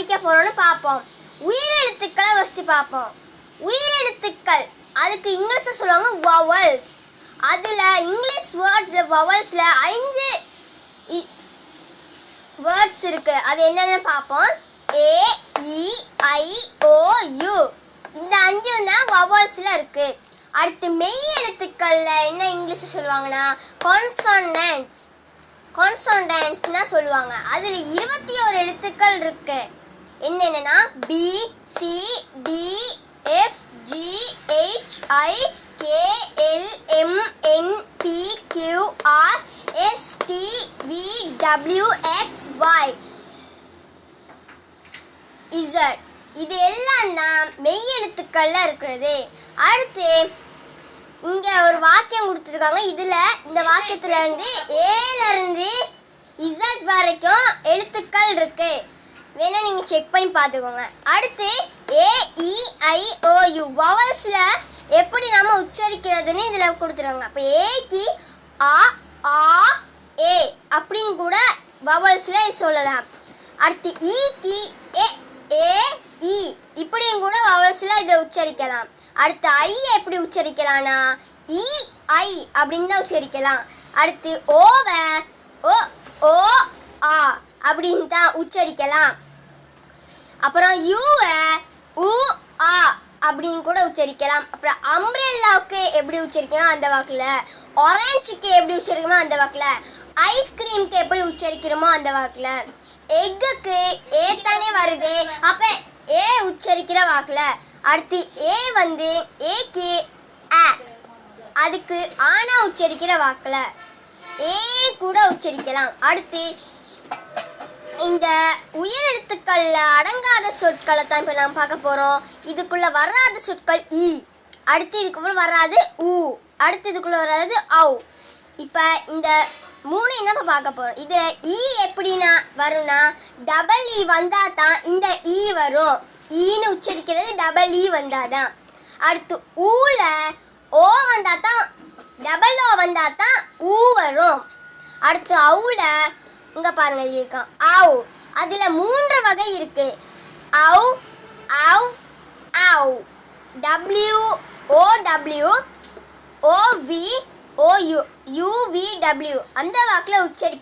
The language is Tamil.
படிக்க போறோம்னு பார்ப்போம். உயிரெழுத்துக்களை ஃபஸ்ட்டு பார்ப்போம். உயிரெழுத்துக்கள் அதுக்கு இங்கிலீஷில் சொல்லுவாங்க வவல்ஸ் அதில் இங்கிலீஷ் வேர்ட்ஸில் வவல்ஸில் ஐந்து வேர்ட்ஸ் இருக்கு. அது என்னென்ன பார்ப்போம். ஏ இ ஐ ஓ யு இந்த அஞ்சு தான் வவல்ஸில் இருக்கு. அடுத்து மெய் எழுத்துக்களில் என்ன இங்கிலீஷ் சொல்லுவாங்கன்னா கான்சோனன்ஸ் கான்சோனன்ட்ஸ்னா சொல்லுவாங்க. அதில் இருபத்தி ஒரு எழுத்துக்கள் இருக்கு. எழுத்துக்கள்ல இருக்கிறது. அடுத்து இங்க ஒரு வாக்கியம் கொடுத்துருக்காங்க. இதுல இந்த வாக்கியத்துல இருந்து ஏல இருந்து இசட் வரைக்கும் எழுத்துக்கள் இருக்கு. வேணா நீங்க செக் பண்ணி பார்த்துக்கோங்க. அடுத்து ஏ இ ஐ ஓ வவல்ஸ்ல எப்படி நாம உச்சரிக்கிறதுன்னு இதுல கொடுத்துருவாங்க அப்ப ஏக்கு ஆ ஆ ஏ அப்படின்னு கூட வவல்ஸ்ல சொல்லலாம். அடுத்து ஈக்கு ஏ ஏ இ இப்படியும் கூட வவல்ஸ்ல இதை உச்சரிக்கலாம். அடுத்து ஐ எப்படி உச்சரிக்கலாம்னா e, இ ஐ அப்படின்னு தான் உச்சரிக்கலாம். அடுத்து ஓவ ஓ ஓ ஆ அப்படின்னு தான் உச்சரிக்கலாம். அப்புறம் யூவை உ ஆ அப்படின்னு கூட உச்சரிக்கலாம். அப்புறம் அம்ரெல்லாவுக்கு எப்படி உச்சரிக்கணும் அந்த வாக்கில் ஆரஞ்சுக்கு எப்படி உச்சரிக்கணுமோ அந்த வாக்கில் ஐஸ்கிரீம்க்கு எப்படி உச்சரிக்கிறோமோ அந்த வாக்கில் எக்குக்கு ஏ தானே வருது. அப்போ ஏ உச்சரிக்கிற வாக்கில் அடுத்து ஏ வந்து ஏக்கு அ அதுக்கு ஆனா உச்சரிக்கிற வாக்கில் ஏ கூட உச்சரிக்கலாம். அடுத்து இந்த உயர் எழுத்துக்களில் அடங்காத சொற்களை தான் இப்போ நாம் பார்க்க போறோம். இதுக்குள்ள வராத சொற்கள் இ அடுத்து இதுக்குள்ள வராது உ அடுத்து இதுக்குள்ள வராது ஔ. இப்போ இந்த மூணையும் தான் இப்போ பார்க்க போறோம். இது இ எப்படின்னா வரும்னா டபுள் இ e வந்தா தான் இந்த இ வரும். ஈன்னு உச்சரிக்கிறது டபுள் இ e வந்தாதான். அடுத்து ஊல ஓ வந்தா தான் டபுள் ஓ வந்தா தான் ஊ வரும். அடுத்து அவுல இங்க பாருங்க இருக்கான் ஆவ். அதுல மூன்று வகை இருக்கு. அவ் அவ் ஆவ். W O W O V O U U V W அந்த வாக்கில் உச்சரி